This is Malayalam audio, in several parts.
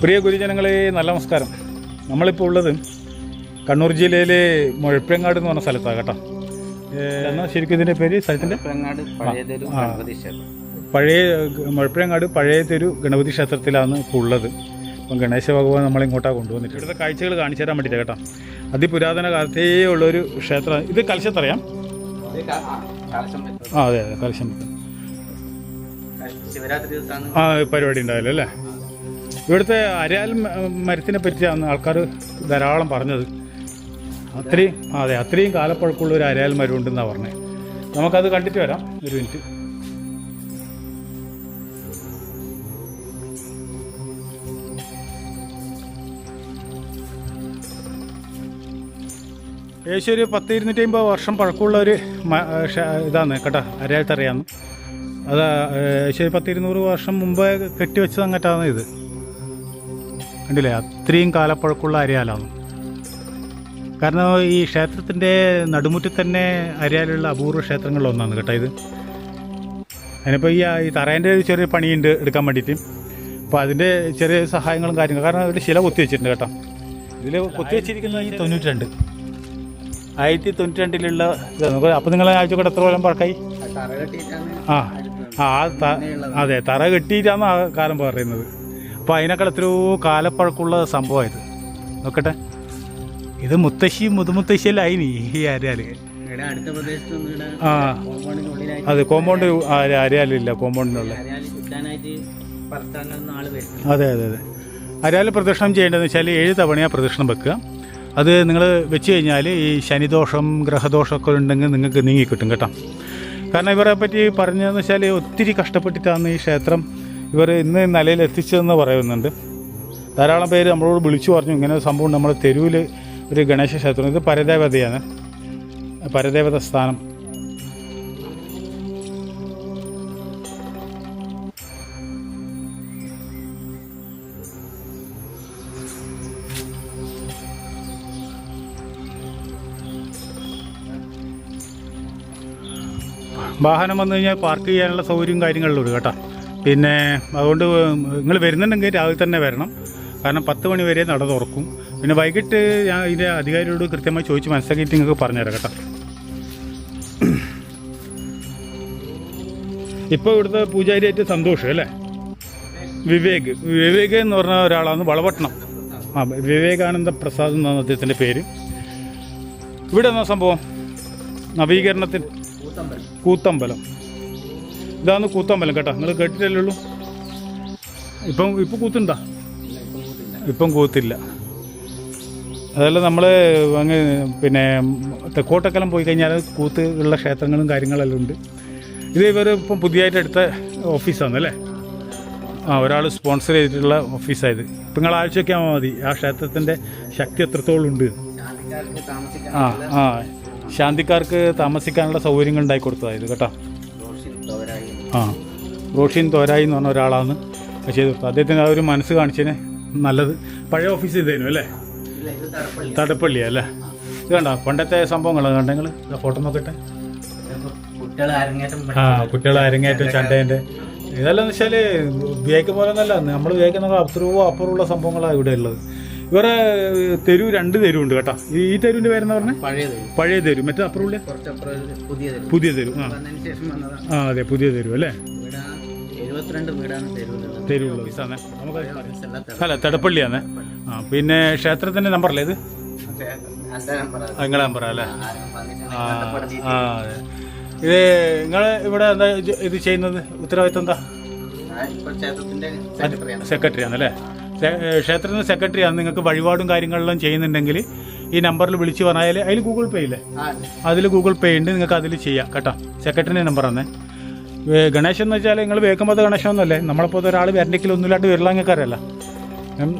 പ്രിയ ഗുരുജനങ്ങളെ നല്ല നമസ്കാരം. നമ്മളിപ്പോൾ ഉള്ളത് കണ്ണൂർ ജില്ലയിലെ മുഴപ്പിലങ്ങാട് എന്ന് പറഞ്ഞ സ്ഥലത്താണ് കേട്ടോ. എന്നാൽ എന്നാ ശരിക്കും ഇതിന്റെ പേര്? സ്ഥലത്തിന്റെ പഴയ മുഴപ്പിലങ്ങാട് പഴയതൊരു ഗണപതി ക്ഷേത്രത്തിലാണ് ഇപ്പോൾ ഉള്ളത്. അപ്പം ഗണേശ ഭഗവാൻ നമ്മളിങ്ങോട്ടാണ് കൊണ്ടുവന്നിട്ട് ഇവിടുത്തെ കാഴ്ചകൾ കാണിച്ചു തരാൻ വേണ്ടിയിട്ട് കേട്ടോ. അതിപുരാതന കാലത്തേ ഉള്ളൊരു ക്ഷേത്രം. ഇത് കലശത്തറിയാം ആ, അതെ അതെ കലശം ആ പരിപാടി ഉണ്ടാവില്ല അല്ലേ? ഇവിടുത്തെ അരയാൽ മരത്തിനെ പറ്റിയാണ് ആൾക്കാർ ധാരാളം പറഞ്ഞത്. അത്രയും അതെ അത്രയും കാലപ്പഴക്കമുള്ള ഒരു അരയാൽ മരം ഉണ്ടെന്നാണ് പറഞ്ഞത് നമുക്കത് കണ്ടിട്ട് വരാം ഒരു മിനിറ്റ്. ഏകദേശം ഒരു പത്ത് ഇരുന്നൂറ്റി അമ്പത് വർഷം പഴക്കമുള്ള ഒരു ഇതാണ് കേട്ടോ അരയാൽ തറയാന്ന് അത് ഏകദേശം ഒരു പത്തിരുന്നൂറ് വർഷം മുമ്പേ കെട്ടിവെച്ചത് അങ്ങട്ടാണ് ഇത്. കണ്ടില്ലേ? അത്രയും കാലപ്പഴക്കമുള്ള അരയാലാണ് കാരണം ഈ ക്ഷേത്രത്തിന്റെ നടുമുറ്റിൽ തന്നെ അരയാലുള്ള അപൂർവ ക്ഷേത്രങ്ങളിൽ ഒന്നാണ് കേട്ടോ ഇത്. അതിനിപ്പോൾ ഈ ഈ തറേന്റെ ഒരു ചെറിയ പണിയുണ്ട് എടുക്കാൻ വേണ്ടിയിട്ട്. അപ്പോൾ അതിന്റെ ചെറിയ സഹായങ്ങളും കാര്യങ്ങളും. കാരണം അതിൽ ശില കൊത്തി വെച്ചിട്ടുണ്ട് കേട്ടോ. ഇതിൽ കൊത്തി വെച്ചിരിക്കുന്നത് ഈ തൊണ്ണൂറ്റി രണ്ട് ആയിരത്തി തൊണ്ണൂറ്റി രണ്ടിലുള്ള ഇതാണ് അപ്പോൾ നിങ്ങൾ ആഴ്ച കൂടെ എത്ര കൊല്ലം പഴക്കായി? അത് ആ ആ. അതെ തറ കെട്ടിയിട്ടാണ് ആ കാലം പറയുന്നത്. അപ്പോൾ അതിനേക്കാൾ എത്രയോ കാലപ്പഴക്കമുള്ള സംഭവമായത് നോക്കട്ടെ. ഇത് മുത്തശ്ശി മുതുമുത്തശ്ശിയല്ല അതിന് ഈ അരയാൽ പ്രദേശത്തൊന്നും ആ. അതെ കോമ്പൗണ്ട് അരയാലില്ല കോമ്പൗണ്ടിനുള്ള. അരയാൽ അതെ അതെ അതെ. അരയാൽ പ്രദക്ഷിണം ചെയ്യേണ്ടതെന്ന് വെച്ചാൽ ഏഴ് തവണയാണ് പ്രദക്ഷിണം വെക്കുക. അത് നിങ്ങൾ വെച്ച് കഴിഞ്ഞാൽ ഈ ശനിദോഷം ഗ്രഹദോഷമൊക്കെ ഉണ്ടെങ്കിൽ നിങ്ങൾക്ക് നീങ്ങിക്കിട്ടും കേട്ടോ. കാരണം ഇവരെ പറ്റി പറഞ്ഞതെന്ന് വെച്ചാൽ ഒത്തിരി കഷ്ടപ്പെട്ടിട്ടാണ് ഈ ക്ഷേത്രം ഇവർ ഇന്ന് നിലയിൽ എത്തിച്ചതെന്ന് പറയുന്നുണ്ട്. ധാരാളം പേര് നമ്മളോട് വിളിച്ചു പറഞ്ഞു ഇങ്ങനെ ഒരു സംഭവം നമ്മുടെ തെരുവിൽ ഒരു ഗണേശ ക്ഷേത്രം ഇത് പരദേവതയാണ്. പരദേവത സ്ഥാനം. വാഹനം വന്നു കഴിഞ്ഞാൽ പാർക്ക് ചെയ്യാനുള്ള സൗകര്യവും കാര്യങ്ങളിലുണ്ട് കേട്ടോ. പിന്നെ അതുകൊണ്ട് നിങ്ങൾ വരുന്നുണ്ടെങ്കിൽ രാവിലെ തന്നെ വരണം. കാരണം പത്ത് മണി വരെ നട തുറക്കും പിന്നെ വൈകിട്ട് ഞാൻ ഇതിന്റെ അധികാരിയോട് കൃത്യമായി ചോദിച്ച് മനസ്സിലാക്കിയിട്ട് നിങ്ങൾക്ക് പറഞ്ഞുതരാം കേട്ടോ. ഇപ്പോൾ ഇവിടുത്തെ പൂജാരിയായിട്ട് സന്തോഷം അല്ലേ? വിവേക്. വിവേക് എന്ന് പറഞ്ഞ ഒരാളാണ് വളപട്ടണം. ആ വിവേകാനന്ദ പ്രസാദ് എന്നാണ് അദ്ദേഹത്തിന്റെ പേര്. ഇവിടെ എന്നാ സംഭവം? നവീകരണത്തിന് കൂത്തമ്പലം. കൂത്തമ്പലം കൂത്താൻ പറ്റും കേട്ടോ. നിങ്ങൾ കേട്ടിട്ടല്ലേ ഉള്ളൂ? ഇപ്പം ഇപ്പം കൂത്തുണ്ടാ? ഇപ്പം കൂത്തില്ല. അതല്ല നമ്മൾ അങ്ങ് പിന്നെ തെക്കോട്ടക്കെല്ലാം പോയി കഴിഞ്ഞാൽ കൂത്ത് ഉള്ള ക്ഷേത്രങ്ങളും കാര്യങ്ങളെല്ലാം ഉണ്ട്. ഇത് ഇവർ ഇപ്പം പുതിയതായിട്ട് എടുത്ത ഓഫീസാണ് അല്ലേ? ആ ഒരാൾ സ്പോൺസർ ചെയ്തിട്ടുള്ള ഓഫീസായത് ഇപ്പം നിങ്ങൾ ആഴ്ചയൊക്കെ മതി. ആ ക്ഷേത്രത്തിന്റെ ശക്തി എത്രത്തോളം ഉണ്ട്? ആ ആ. ശാന്തിക്കാർക്ക് താമസിക്കാനുള്ള സൗകര്യങ്ങൾ ഉണ്ടാക്കി കൊടുത്തതായത് കേട്ടോ. ആ. റോഷിൻ തോരായി എന്ന് പറഞ്ഞ ഒരാളാണ് ചെയ്തു കൊടുത്തു കൊടുത്തത് അദ്ദേഹത്തിന് ആ ഒരു മനസ്സ് കാണിച്ചതിന് നല്ലത്. പഴയ ഓഫീസ് ചെയ്തേനു അല്ലേ? തടപ്പള്ളി അല്ലേ? ഇത് കണ്ട? പണ്ടത്തെ സംഭവങ്ങൾ കണ്ട നിങ്ങൾ ഫോട്ടോ നോക്കട്ടെ. കുട്ടികൾ ആ കുട്ടികളെ അരങ്ങേറ്റം ചണ്ടേന്റെ. ഇതെല്ലാം എന്ന് വെച്ചാൽ ഉപയോഗിക്കുന്ന പോലെ എന്നല്ല നമ്മൾ ഉപയോഗിക്കുന്ന അപ്പുറവും അപ്പുറമുള്ള സംഭവങ്ങളാണ് ഇവിടെ ഉള്ളത്. ഇവരെ തെരു രണ്ട് തെരുവുണ്ട് കേട്ടോ. ഈ തെരുവിന്റെ പേരെന്ന് പറഞ്ഞാൽ പഴയത് പഴയ തെരു. മറ്റേ അപ്പുറം കുറച്ചപ്പുറം ഒരു പുതിയ തെരു. ആ. ആ അതെ പുതിയ തെരു അല്ലേ. അല്ല തടപ്പള്ളിയാണ് ആ പിന്നെ ക്ഷേത്രത്തിന്റെ നമ്പർ നമ്പറല്ലേ ഇത്. നിങ്ങളെ നമ്പർ അല്ലേ? ആ ആ അതെ ഇത് നിങ്ങൾ ഇവിടെ എന്താ ഇത് ചെയ്യുന്നത്? ഉത്തരവാദിത്വം എന്താ? സെക്രട്ടറി ആണല്ലേ ക്ഷേത്രത്തിന് സെക്രട്ടറി ആണ്. നിങ്ങൾക്ക് വഴിപാടും കാര്യങ്ങളെല്ലാം ചെയ്യുന്നുണ്ടെങ്കിൽ ഈ നമ്പറിൽ വിളിച്ച് പറഞ്ഞാൽ അതിൽ ഗൂഗിൾ പേ ഇല്ലേ? അതിൽ ഗൂഗിൾ പേ ഉണ്ട്. നിങ്ങൾക്ക് അതിൽ ചെയ്യാം കേട്ടോ. സെക്രട്ടറിന്റെ നമ്പർ ആണ്. ഗണേശൻ എന്ന് വെച്ചാൽ നിങ്ങൾ വേക്കുമ്പോൾ ഗണേശൻ ഒന്നല്ലേ നമ്മളിപ്പോൾ ഒരാൾ വരണ്ടെങ്കിൽ ഒന്നുമില്ലാണ്ട് വരില്ല നിങ്ങൾക്കറിയല്ല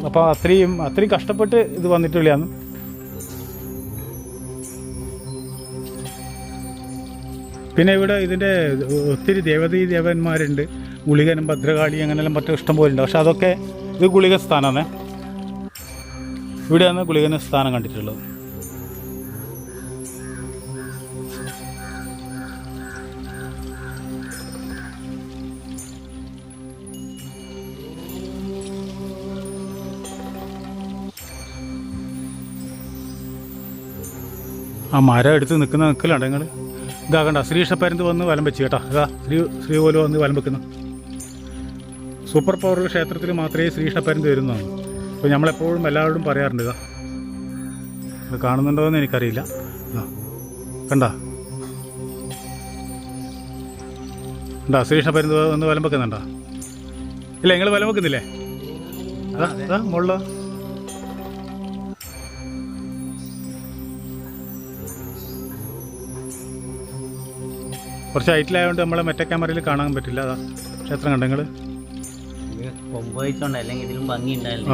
അപ്പോൾ അത്രയും അത്രയും കഷ്ടപ്പെട്ട് ഇത് വന്നിട്ടില്ലാന്ന് പിന്നെ ഇവിടെ ഇതിന്റെ ഒത്തിരി ദേവതീ ദേവന്മാരുണ്ട്. ഗുളികനും ഭദ്രകാളി അങ്ങനെല്ലാം മറ്റും ഇഷ്ടം പോലെ ഉണ്ട് പക്ഷെ അതൊക്കെ ഇത് ഗുളിക സ്ഥാനമാണ്. ഇവിടെയാണ് ഗുളികന്റെ സ്ഥാനം കണ്ടിട്ടുള്ളത്. ആ മരം എടുത്ത് നിൽക്കുന്ന നിൽക്കലുണ്ട് നിങ്ങൾ ഇതാകണ്ട ശ്രീഷപ്പരുന്ന് വന്ന് വലം വെച്ച് കേട്ടോ. അതാ ശ്രീ ശ്രീ പോലും വന്ന് വലം വെക്കുന്നു. സൂപ്പർ പവറുള്ള ക്ഷേത്രത്തിൽ മാത്രമേ ശ്രീഷപ്പരന്ത് വരുന്നതാണ് അപ്പോൾ നമ്മളെപ്പോഴും എല്ലാവരോടും പറയാറുണ്ട് ഇതാ ഇത് കാണുന്നുണ്ടോ എന്ന് എനിക്കറിയില്ല കണ്ട. ഉണ്ടാ ശ്രീകൃഷ്ണപ്പരുന്ത് ഒന്ന് വലം വെക്കുന്നുണ്ടോ? ഇല്ല നിങ്ങൾ വലം വെക്കുന്നില്ലേ? അതാ അതാ കുറച്ച് ഹൈറ്റിലായതുകൊണ്ട് നമ്മളെ മറ്റേ ക്യാമറയിൽ കാണാൻ പറ്റില്ല. അതാ ക്ഷേത്രം കണ്ട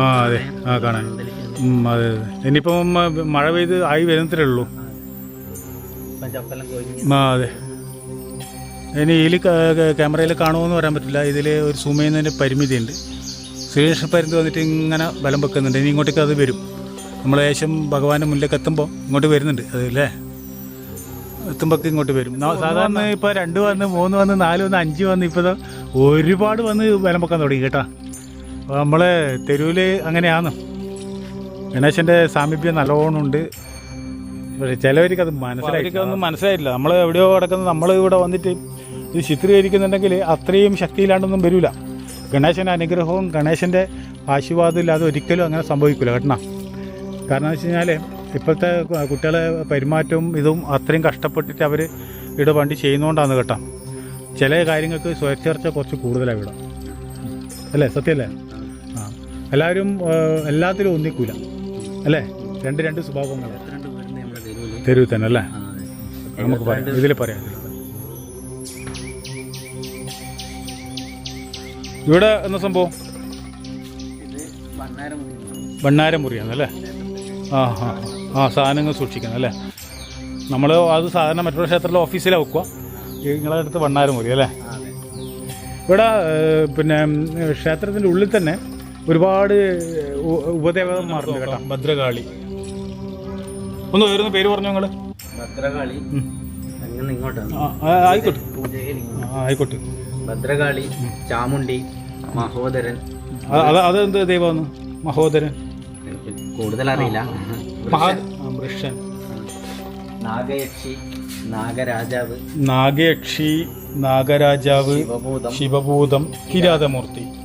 ആ അതെ. ആ കാണാൻ അതെ അതെ. ഇനിയിപ്പം മഴ പെയ്ത് ആയി വരുന്നത്രേ ഉള്ളൂ. ആ അതെ. ഇനി ഇതിൽ ക്യാമറയിൽ കാണുമെന്ന് പറയാൻ പറ്റില്ല. ഇതിൽ ഒരു സൂം ചെയ്യുന്നതിന്റെ പരിമിതിയുണ്ട്. ശ്രീകൃഷ്ണ പരുന്ത് വന്നിട്ട് ഇങ്ങനെ ബലം വെക്കുന്നുണ്ട്. ഇനി ഇങ്ങോട്ടേക്ക് അത് വരും. നമ്മൾ ഏകദേശം ഭഗവാന്റെ മുന്നിലേക്ക് എത്തുമ്പോൾ ഇങ്ങോട്ട് വരുന്നുണ്ട് അതല്ലേ എത്തുമ്പോൾ ഇങ്ങോട്ട് വരും. സാധാരണ ഇപ്പോൾ രണ്ട് വന്ന് മൂന്ന് വന്ന് നാല് വന്ന് അഞ്ച് വന്ന് ഇപ്പോൾ ഒരുപാട് വന്ന് ബലം വെക്കാൻ തുടങ്ങി കേട്ടോ. നമ്മളെ തെരുവിൽ അങ്ങനെയാണ്. ഗണേശന്റെ സാമീപ്യം നല്ലോണമുണ്ട്. പക്ഷേ ചിലവർക്ക് അത് മനസ്സിലായി ഒന്നും മനസ്സിലായിട്ടില്ല. നമ്മൾ എവിടെയോ കിടക്കുന്നത് നമ്മൾ ഇവിടെ വന്നിട്ട് ഇത് ചിത്രീകരിക്കുന്നുണ്ടെങ്കിൽ അത്രയും ശക്തിയിലാണ്ടൊന്നും വരില്ല ഗണേശന്റെ അനുഗ്രഹവും ഗണേശന്റെ ആശീർവാദം ഇല്ലാതെ ഒരിക്കലും അങ്ങനെ സംഭവിക്കില്ല കേട്ടോ കാരണം എന്ന് വെച്ച് കഴിഞ്ഞാൽ ഇപ്പോഴത്തെ കുട്ടികളെ പെരുമാറ്റവും ഇതും അത്രയും കഷ്ടപ്പെട്ടിട്ട് അവർ ഇവിടെ വണ്ടി ചെയ്യുന്നതുകൊണ്ടാണ് കേട്ടോ. ചില കാര്യങ്ങൾക്ക് സ്വയച്ചേർച്ച കുറച്ച് കൂടുതലാണ് ഇവിടെ. അല്ലേ? സത്യമല്ലേ ആ. എല്ലാവരും എല്ലാത്തിലും ഒന്നിക്കൂല. അല്ലേ? രണ്ട് രണ്ട് സ്വഭാവങ്ങൾ. തെരുവിൽ തന്നെ അല്ലേ? നമുക്ക് പറയാം. ഇതിൽ പറയാം. ഇവിടെ എന്ന സംഭവം? ഇത് വണ്ണാരം ഭണ്ണാരം മുറിയാണ് അല്ലേ? ആ ആ ആ സാധനങ്ങൾ സൂക്ഷിക്കണം അല്ലേ? നമ്മൾ അത് സാധാരണ മറ്റൊരു ക്ഷേത്രത്തിലെ ഓഫീസിലാണ് വെക്കുക. നിങ്ങളുടെ അടുത്ത് ഭണ്ണാരം മുറി അല്ലേ? ഇവിടെ പിന്നെ ക്ഷേത്രത്തിന്റെ ഉള്ളിൽ തന്നെ ഒരുപാട് ഉപദേവന്മാരുണ്ട് കേട്ടോ. ഭദ്രകാളി. ഒന്ന് വരുന്ന പേര് പറഞ്ഞു നിങ്ങൾ ഭദ്രകാളി. അങ്ങനെ ഇങ്ങോട്ടാണ് ആയിക്കോട്ടെ. ആയിക്കോട്ടെ. ഭദ്രകാളി ചാമുണ്ടി മഹോദരൻ. അത് അത് അതെന്ത് ദൈവമാണ് മഹോദരൻ. കൂടുതൽ അറിയില്ല വൃക്ഷൻ. നാഗയക്ഷി നാഗരാജാവ്. നാഗയക്ഷി നാഗരാജാവ് ശിവഭൂതം കിരാതമൂർത്തി.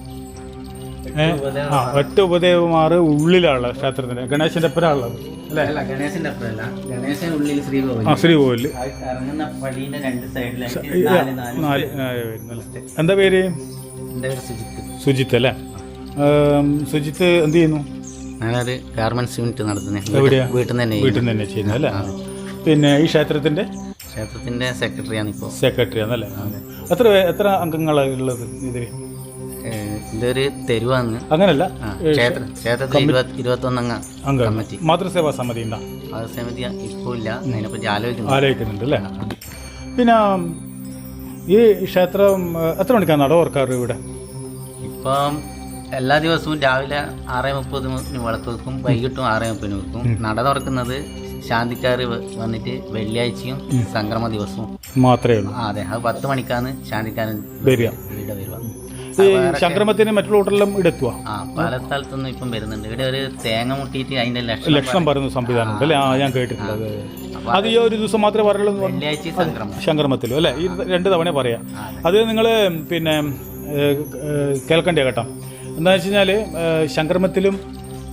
ആ ഒറ്റ ഉപദേവമാർ ഉള്ളിലുള്ള ക്ഷേത്രത്തിന്റെ ഗണേശന്റെ ഒപ്പരാളുള്ളത് അല്ലേ ഗണേശന്റെ അപ്പുറമല്ല ഗണേശൻ ഉള്ളിൽ ശ്രീകോവിൽ ആ ശ്രീകോവിൽ ആ ഇറങ്ങുന്ന പടീന്റെ രണ്ട് സൈഡിലായിട്ട് നാല് നാല് എന്താ പേര്? എന്റെ പേര് സുജിത്ത്. സുജിത്ത് അല്ലേ? ഏം, സുജിത്ത് എന്ത് ചെയ്യുന്നു? ഞാനൊരു ഗാർമെന്റ്സ് യൂണിറ്റ് നടത്തുന്നത് എവിടെയാ? വീട്ടിൽ നിന്ന് തന്നെ വീട്ടിൽ നിന്ന് തന്നെ ചെയ്യുന്നു അല്ലേ? പിന്നെ ഈ ക്ഷേത്രത്തിന്റെ? ക്ഷേത്രത്തിന്റെ സെക്രട്ടറിയാണ് ഇപ്പോൾ സെക്രട്ടറി ആണല്ലേ? എത്ര പേ- എത്ര അംഗങ്ങളാണ് ഉള്ളത് ഇതിൽ ഇതൊരു തെരുവാന്ന് അങ്ങനല്ല. ക്ഷേത്ര ക്ഷേത്രത്തിൽ ഇരുപത്തി ഇരുപത്തൊന്നംഗ കമ്മിറ്റി. മാതൃസേവാ സമിതി ഉണ്ടോ അത് സമിതി ഇപ്പോൾ ഇല്ല അതിനെപ്പറ്റി ആലോചിക്കുന്നു. ആലോചിക്കുന്നുണ്ട് അല്ലേ? പിന്നെ ഈ ക്ഷേത്രം എത്ര മണിക്കാണ് നട ഓർക്കാറ് ഇവിടെ? ഇപ്പം എല്ലാ ദിവസവും രാവിലെ ആറ് മുപ്പതിന് വിളക്ക് വെക്കും. വൈകിട്ടും ആറ് മുപ്പതിന് വെക്കും. നട തുറക്കുന്നത് ശാന്തിക്കാർ വന്നിട്ട് വെള്ളിയാഴ്ചയും സംക്രമ ദിവസവും. മാത്രമേ ഉള്ളൂ. അതെ. അത് പത്ത് മണിക്കാണ് ശാന്തിക്കാരൻ വരിക. വീട് വരുക. ഈ സംക്രമത്തിന് മറ്റുള്ള ഹോട്ടലിലും ഇടെത്തുക ആ പല സ്ഥലത്തൊന്നും ഇപ്പം വരുന്നുണ്ട്. ഇവിടെ ഒരു തേങ്ങ മുട്ടിയിട്ട് അതിന്റെ ലക്ഷണം ലക്ഷണം പറയുന്ന സംവിധാനം ഉണ്ട് അല്ലേ? ആ ഞാൻ കേട്ടിട്ടുണ്ട് അത് അത് ഈ ഒരു ദിവസം മാത്രമേ പറയുള്ളൂ എന്ന് പറഞ്ഞു. വെള്ളിയാഴ്ച സംക്രമം സംക്രമത്തിലും അല്ലേ? ഈ രണ്ട് തവണ പറയാം. അത്. നിങ്ങൾ പിന്നെ ഏഹ്, ഏഹ്, കേൾക്കണ്ടേ കേട്ടോ. എന്താണെന്ന് വെച്ച് കഴിഞ്ഞാൽ സംക്രമത്തിലും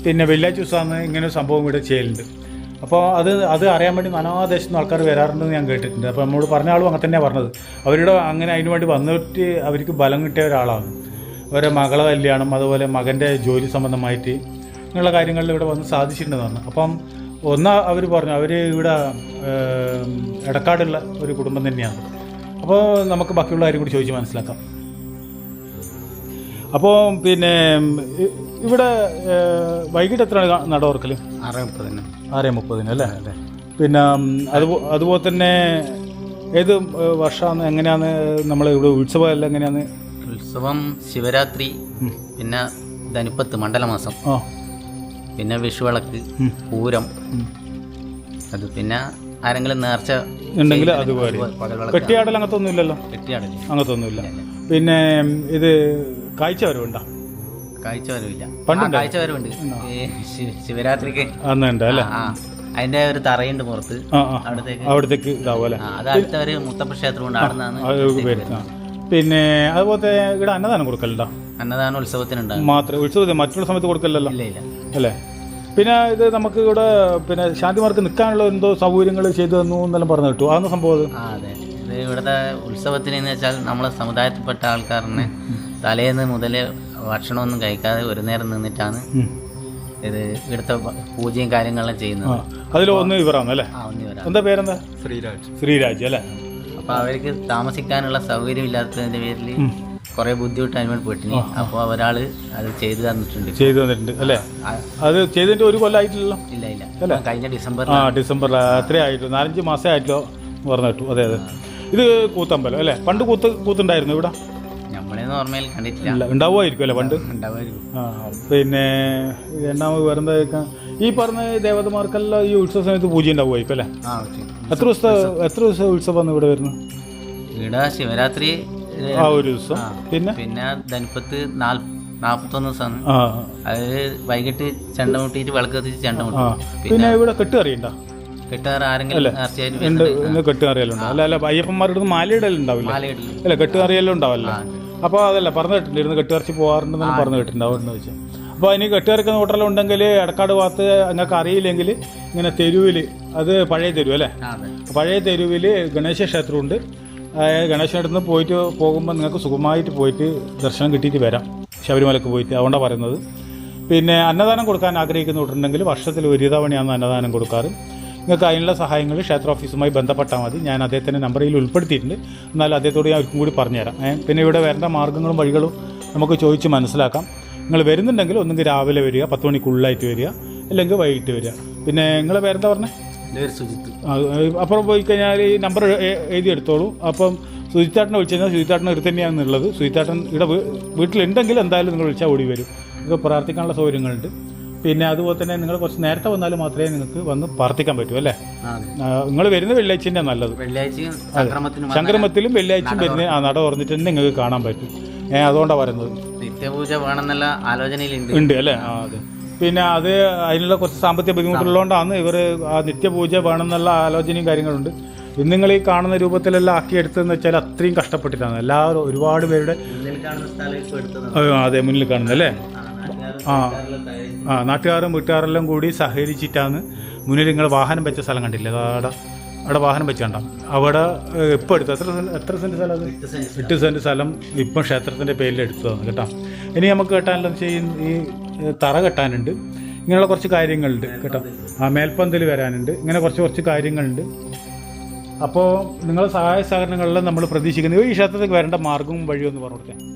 പിന്നെ വെള്ളിയാഴ്ച ദിവസമാണ് ഇങ്ങനെ ഒരു സംഭവം ഇവിടെ ചെയ്യലുണ്ട്. അപ്പോൾ അത് അത് അറിയാൻ വേണ്ടി നാനാദേശത്തു ആൾക്കാർ വരാറുണ്ടെന്ന് ഞാൻ കേട്ടിട്ടുണ്ട്. അപ്പോൾ നമ്മോട് പറഞ്ഞ ആളും അങ്ങനെ തന്നെയാണ് പറഞ്ഞത്. അവരുടെ അങ്ങനെ അതിന് വേണ്ടി വന്നിട്ട് അവർക്ക് ബലം കിട്ടിയ ഒരാളാണ്. അവരെ മകളെ കല്യാണം അതുപോലെ മകന്റെ ജോലി സംബന്ധമായിട്ട് ഇങ്ങനെയുള്ള കാര്യങ്ങളിൽ ഇവിടെ വന്ന് സാധിച്ചിട്ടുണ്ടെന്ന് പറഞ്ഞു അപ്പം ഒന്ന് അവർ പറഞ്ഞു അവർ ഇവിടെ ഇടക്കാടുള്ള ഒരു കുടുംബം തന്നെയാണ്. അപ്പോൾ നമുക്ക് ബാക്കിയുള്ള കാര്യം കൂടി ചോദിച്ച് മനസ്സിലാക്കാം. അപ്പോൾ പിന്നെ ഇവിടെ വൈകിട്ട് എത്ര നട ഓർക്കൽ ആറ് മുപ്പതിന് ആറ് മുപ്പതിന് അല്ലേ? പിന്നെ ഉം, അതുപോ അതുപോലെ തന്നെ ഏത് വർഷമാണ് എങ്ങനെയാണ് നമ്മൾ ഇവിടെ ഉത്സവം എല്ലാം എങ്ങനെയാണ് ഉത്സവം ശിവരാത്രി പിന്നെ ധനുപ്പത്ത് മണ്ഡലമാസം. പിന്നെ വിഷുവിളക്ക് പൂരം. അത് പിന്നെ ആരെങ്കിലും നേർച്ച ഉണ്ടെങ്കിൽ അതുപോലെ. കെട്ടിയാടൽ അങ്ങനത്തെ ഒന്നുമില്ലല്ലോ കെട്ടിയാടൽ അങ്ങനത്തെ ഒന്നുമില്ല പിന്നെ ഇത് കാഴ്ച വരവുണ്ടോ കാഴ്ച വരവില്ല പണ്ടുണ്ടായിരുന്നു. കാഴ്ച വരവുണ്ട് ഈ ശി- ശിവരാത്രിക്ക്. അന്നുണ്ട് അല്ലേ? അതിന്റെ ഒരു തറയുണ്ട് പുറത്ത്. അവിടത്തേക്ക്. അവിടത്തേക്ക് അത് അടുത്ത ഒരു മുത്തപ്പ ക്ഷേത്രമുണ്ട് അവിടെ നിന്നാണ് പിന്നെ അതുപോലെ ഇവിടെ അന്നദാനം കൊടുക്കലുണ്ടോ? അന്നദാനം ഉത്സവത്തിനുണ്ട് മാത്രം ഉത്സവത്തിന് മറ്റുള്ള സമയത്ത് കൊടുക്കലല്ലോ? അല്ലേ? പിന്നെ ഇത് നമുക്ക് ഇവിടെ പിന്നെ ശാന്തിമാർക്ക് നിൽക്കാനുള്ള എന്തോ സൗകര്യങ്ങൾ ചെയ്തു തന്നു എന്നെല്ലാം പറഞ്ഞു കിട്ടു. അതൊന്നും സംഭവം അതെ? ഇത് ഇവിടുത്തെ ഉത്സവത്തിന് എന്ന് വെച്ചാൽ നമ്മളെ സമുദായത്തിൽപ്പെട്ട ആൾക്കാരനെ തലേന്ന് മുതൽ ഭക്ഷണമൊന്നും കഴിക്കാതെ ഒരു നേരം നിന്നിട്ടാണ്. ഇത് ഇവിടുത്തെ പൂജയും കാര്യങ്ങളെല്ലാം ചെയ്യുന്നത്. അതിൽ ഒന്ന് ഇവരാണ് അല്ലേ? ആ വരാം എന്താ പേരെന്താ? ശ്രീരാജ്. ശ്രീരാജ് അല്ലേ? അപ്പൊ അവർക്ക് താമസിക്കാനുള്ള സൗകര്യം ഇല്ലാത്തതിന്റെ പേരിൽ കുറെ ബുദ്ധിമുട്ട് അനുഭവപ്പെട്ടിനി അപ്പോൾ ഒരാൾ അത് ചെയ്തു തന്നിട്ടുണ്ട് ചെയ്തു തന്നിട്ടുണ്ട് അല്ലേ? അത് ചെയ്തിട്ട് ഒരു കൊല്ലായിട്ടില്ലല്ലോ ഇല്ല ഇല്ല. കഴിഞ്ഞ ഡിസംബർ ആ ഡിസംബറിൽ അത്രേ ആയിട്ടുള്ളൂ. നാലഞ്ച് മാസേ ആയിട്ടോ പറഞ്ഞു കേട്ടു അതെ. അതെ ഇത് കൂത്തമ്പലം അല്ലേ? പണ്ട് കൂത്ത് കൂത്തുണ്ടായിരുന്നു ഇവിടെ? കണ്ടിട്ടില്ല. ഉണ്ടാവുമായിരിക്കും അല്ലേ പണ്ട്? ഉണ്ടാവുമായിരിക്കും. ആ പിന്നെ രണ്ടാമത് വേറെന്താ ചോദിക്കാം? ഈ പറഞ്ഞ ദേവതമാർക്കെല്ലാം ഈ ഉത്സവ സമയത്ത് പൂജ ഉണ്ടാവുമായിരിക്കും അല്ലേ? ആ ഓക്കെ എത്ര ദിവസത്തെ എത്ര ദിവസം ഉത്സവമാണ് ഇവിടെ വരുന്നത്? ഇവിടെ ശിവരാത്രി ആ ഒരു ദിവസം. പിന്നെ? പിന്നെ ധനുപ്പത്ത് നാൽപ്പത്തൊന്ന് ദിവസം. അത് വൈകിട്ട് ചെണ്ട മുട്ടിയിട്ട് വിളക്ക് കത്തിച്ച് ചെണ്ട മുട്ടി. പിന്നെ ഇവിടെ കെട്ടുകറിയുണ്ടോ? കെട്ടുകാർ ആരെങ്കിലും നേർച്ചയായിട്ട് ഉണ്ട് ഇന്ന് കെട്ടുകറിയെല്ലാം അല്ല അല്ല അയ്യപ്പന്മാരുടെ മാലയിടലുണ്ടാവില്ല? അല്ല കെട്ടുകറിയെല്ലാം ഉണ്ടാവല്ലോ? അപ്പോൾ അതല്ല പറഞ്ഞു കേട്ടിട്ടുണ്ട് ഇരുന്ന് കെട്ടുകറച്ചി പോകാറുണ്ടെന്ന് പറഞ്ഞു കേട്ടിട്ടുണ്ടാവും എന്ന് വെച്ചാൽ അപ്പോൾ അതിന് കെട്ടിറക്കുന്ന ഹോട്ടലും ഉണ്ടെങ്കിൽ ഇടക്കാട് ഭാഗത്ത് നിങ്ങൾക്ക് അറിയില്ലെങ്കിൽ ഇങ്ങനെ തെരുവിൽ അത് പഴയ തെരുവ് അല്ലേ? പഴയ തെരുവിൽ ഗണേശ ക്ഷേത്രമുണ്ട്. ഗണേശനടുത്ത് നിന്ന് പോയിട്ട് പോകുമ്പോൾ നിങ്ങൾക്ക് സുഖമായിട്ട് പോയിട്ട് ദർശനം കിട്ടിയിട്ട് വരാം. ശബരിമലക്ക് പോയിട്ട് അതുകൊണ്ടാണ് പറയുന്നത്. പിന്നെ അന്നദാനം കൊടുക്കാൻ ആഗ്രഹിക്കുന്നുണ്ടെങ്കിൽ വർഷത്തിൽ ഒരു തവണയാണ് അന്നദാനം കൊടുക്കാറ്. നിങ്ങൾക്ക് അതിനുള്ള സഹായങ്ങൾ ക്ഷേത്ര ഓഫീസുമായി ബന്ധപ്പെട്ടാൽ മതി. ഞാൻ അദ്ദേഹത്തിന്റെ നമ്പറിൽ ഉൾപ്പെടുത്തിയിട്ടുണ്ട്. എന്നാൽ അദ്ദേഹത്തോട് ഞാൻ ഒരിക്കും കൂടി പറഞ്ഞുതരാം. പിന്നെ ഇവിടെ വരേണ്ട മാർഗങ്ങളും വഴികളും നമുക്ക് ചോദിച്ച് മനസ്സിലാക്കാം. നിങ്ങൾ വരുന്നുണ്ടെങ്കിൽ ഒന്നുകിൽ രാവിലെ വരിക പത്ത് മണിക്കുള്ളിലായിട്ട് വരിക അല്ലെങ്കിൽ വൈകിട്ട് വരിക. പിന്നെ നിങ്ങളെ പേരെന്താ പറഞ്ഞത് സുജിത്ത്. അപ്പുറം പോയി കഴിഞ്ഞാൽ ഈ നമ്പർ എഴുതിയെടുത്തോളൂ എഴുതി എടുത്തോളൂ. അപ്പം സുജിത്താട്ടനെ വിളിച്ചു കഴിഞ്ഞാൽ സുജിത്താട്ടൻ ഇവിടെ തന്നെയാണെന്നുള്ളത്. സുജിത്താട്ടൻ ഇവിടെ വീട്ടിലുണ്ടെങ്കിൽ എന്തായാലും നിങ്ങൾ വിളിച്ചാൽ ഓടി വരും. നിങ്ങൾക്ക് പ്രാർത്ഥിക്കാനുള്ള സൗകര്യങ്ങളുണ്ട്. പിന്നെ അതുപോലെ തന്നെ നിങ്ങൾ കുറച്ച് നേരത്തെ വന്നാൽ മാത്രമേ നിങ്ങൾക്ക് വന്ന് പ്രാർത്ഥിക്കാൻ പറ്റൂ അല്ലേ? നിങ്ങൾ വരുന്ന വെള്ളിയാഴ്ച നല്ലത്. സംക്രമത്തിലും വെള്ളിയാഴ്ചയും വരുന്ന ആ നട തുറന്നിട്ട് തന്നെ നിങ്ങൾക്ക് കാണാൻ പറ്റും. ഞാൻ അതുകൊണ്ടാണ് പറയുന്നത്. നിത്യപൂജ വേണമെന്നുള്ള ആലോചനയിലുണ്ട്. ഉണ്ട് അല്ലേ? ആ അതെ. പിന്നെ അത് അതിനുള്ള കുറച്ച് സാമ്പത്തിക ബുദ്ധിമുട്ടുള്ളതുകൊണ്ടാണ് ഇവർ ആ നിത്യപൂജ വേണമെന്നുള്ള ആലോചനയും കാര്യങ്ങളുണ്ട്. ഇന്ന് നിങ്ങൾ ഈ കാണുന്ന രൂപത്തിലെല്ലാം ആക്കിയെടുത്തതെന്ന് വെച്ചാൽ അത്രയും കഷ്ടപ്പെട്ടിട്ടാണ്. എല്ലാവരും ഒരുപാട് പേരുടെ അതെ മുന്നിൽ കാണുന്നത് അല്ലേ? ആ, ആ. നാട്ടുകാരും വീട്ടുകാരെല്ലാം കൂടി സഹകരിച്ചിട്ടാണ് മുന്നിൽ നിങ്ങൾ വാഹനം വെച്ച സ്ഥലം കണ്ടില്ലേ? അവിടെ അവിടെ വാഹനം വെച്ച് കണ്ട അവിടെ ഇപ്പോൾ എടുത്തു? എത്ര എത്ര സെന്റ് സ്ഥലം അത്? എട്ട് സെന്റ് സ്ഥലം ഇപ്പം ക്ഷേത്രത്തിന്റെ പേരിൽ എടുത്തതാണ് കേട്ടോ. ഇനി നമുക്ക് കെട്ടാനുള്ള ഈ ഈ തറ കെട്ടാനുണ്ട്. ഇങ്ങനെയുള്ള കുറച്ച് കാര്യങ്ങളുണ്ട് കേട്ടോ. ആ മേൽപ്പന്തൽ വരാനുണ്ട്. ഇങ്ങനെ കുറച്ച് കുറച്ച് കാര്യങ്ങളുണ്ട്. അപ്പോൾ നിങ്ങളുടെ സഹായ സഹകരണങ്ങളെല്ലാം നമ്മൾ പ്രതീക്ഷിക്കുന്നത് ഈ ക്ഷേത്രത്തിൽ വരേണ്ട മാർഗവും വഴിയും എന്ന് പറഞ്ഞു കൊടുത്തേ